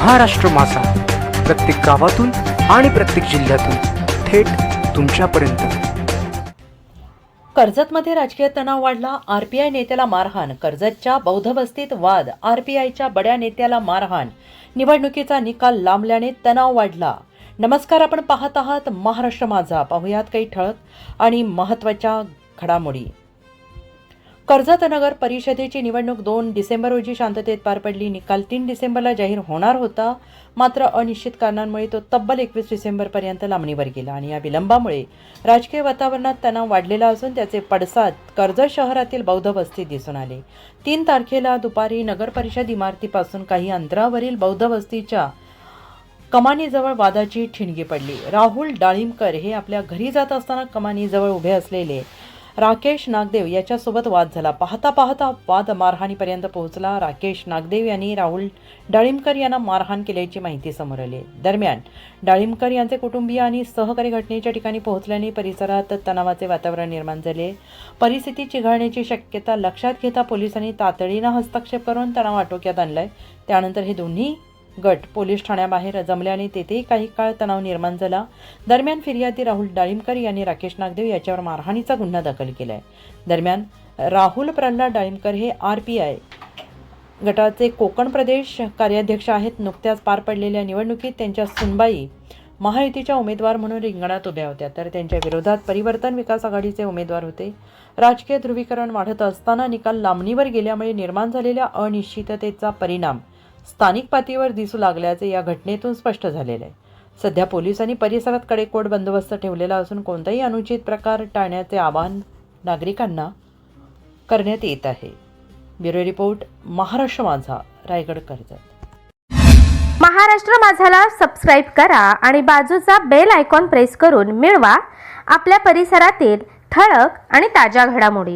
महाराष्ट्र माझा. प्रत्येक गावातून आणि प्रत्येक जिल्ह्यातून थेट तुमच्यापर्यंत. कर्जतमध्ये राजकीय तणाव वाढला. आरपीआय नेत्याला मारहाण. कर्जतच्या बौद्ध वस्तीत वाद आरपीआयच्या बड्या नेत्याला मारहाण. निवडणुकीचा निकाल लांबल्याने तणाव वाढला. नमस्कार आपण पाहत आहात महाराष्ट्र माझा. पाहुयात काही ठळक आणि महत्त्वाच्या घडामोडी. कर्जत नगर परिषदेची निवडणूक दोन डिसेंबर रोजी शांततेत पार पडली. निकाल तीन डिसेंबरला जाहीर होणार होता. मात्र अनिश्चित कारणांमुळे तो तब्बल एकवीस डिसेंबरपर्यंत लांबणीवर गेला आणि या विलंबामुळे राजकीय वातावरणात तणाव वाढलेला असून त्याचे पडसाद कर्जत शहरातील बौद्ध वस्तीत दिसून आले. तीन तारखेला दुपारी नगर परिषद इमारतीपासून काही अंतरावरील बौद्ध वस्तीच्या कमानीजवळ वादाची ठिणगी पडली. राहुल डाळिंबकर हे आपल्या घरी जात असताना कमानीजवळ उभे असलेले राकेश नागदेव याच्यासोबत वाद झाला. पाहता पाहता वाद मारहाणीपर्यंत पोहोचला. राकेश नागदेव यांनी राहुल डाळिंबकर यांना मारहाण केल्याची माहिती समोर आली. दरम्यान डाळिंबकर यांचे कुटुंबीय आणि सहकारी घटनेच्या ठिकाणी पोहोचल्याने परिसरात तणावाचे वातावरण निर्माण झाले. परिस्थिती चिघळण्याची शक्यता लक्षात घेता पोलिसांनी तातडीनं हस्तक्षेप करून तणाव आटोक्यात आणलाय. त्यानंतर हे दोन्ही गट पोलीस ठाण्याबाहेर जमल्याने तेथेही काही काळ तणाव निर्माण झाला. दरम्यान फिर्यादी राहुल डाळिंबकर यांनी राकेश नागदेव याच्यावर मारहाणीचा गुन्हा दाखल केला आहे दरम्यान राहुल प्रल्हाद डाळिंबकर हे आर पी आय गटाचे कोकण प्रदेश कार्याध्यक्ष आहेत. नुकत्याच पार पडलेल्या निवडणुकीत त्यांच्या सुनबाई महायुतीच्या उमेदवार म्हणून रिंगणात उभ्या होत्या. तर त्यांच्या विरोधात परिवर्तन विकास आघाडीचे उमेदवार होते. राजकीय ध्रुवीकरण वाढत असताना निकाल लांबणीवर गेल्यामुळे निर्माण झालेल्या अनिश्चिततेचा परिणाम स्थानिक पातळीवर दिसू लागल्याचे या घटनेतून स्पष्ट झालेले आहे. सध्या पोलिसांनी परिसरात कडेकोट बंदोबस्त ठेवलेला असून कोणताही अनुचित प्रकार टाळण्याचे आवाहन नागरिकांना करण्यात येत आहे. Bureau report Maharashtra Majha Raigad Karjat. Maharashtra माझाला सबस्क्राईब करा आणि बाजूचा बेल आयकॉन प्रेस करून मिळवा. आपल्या परिसरातील ठळक आणि ताज्या घडामोडी.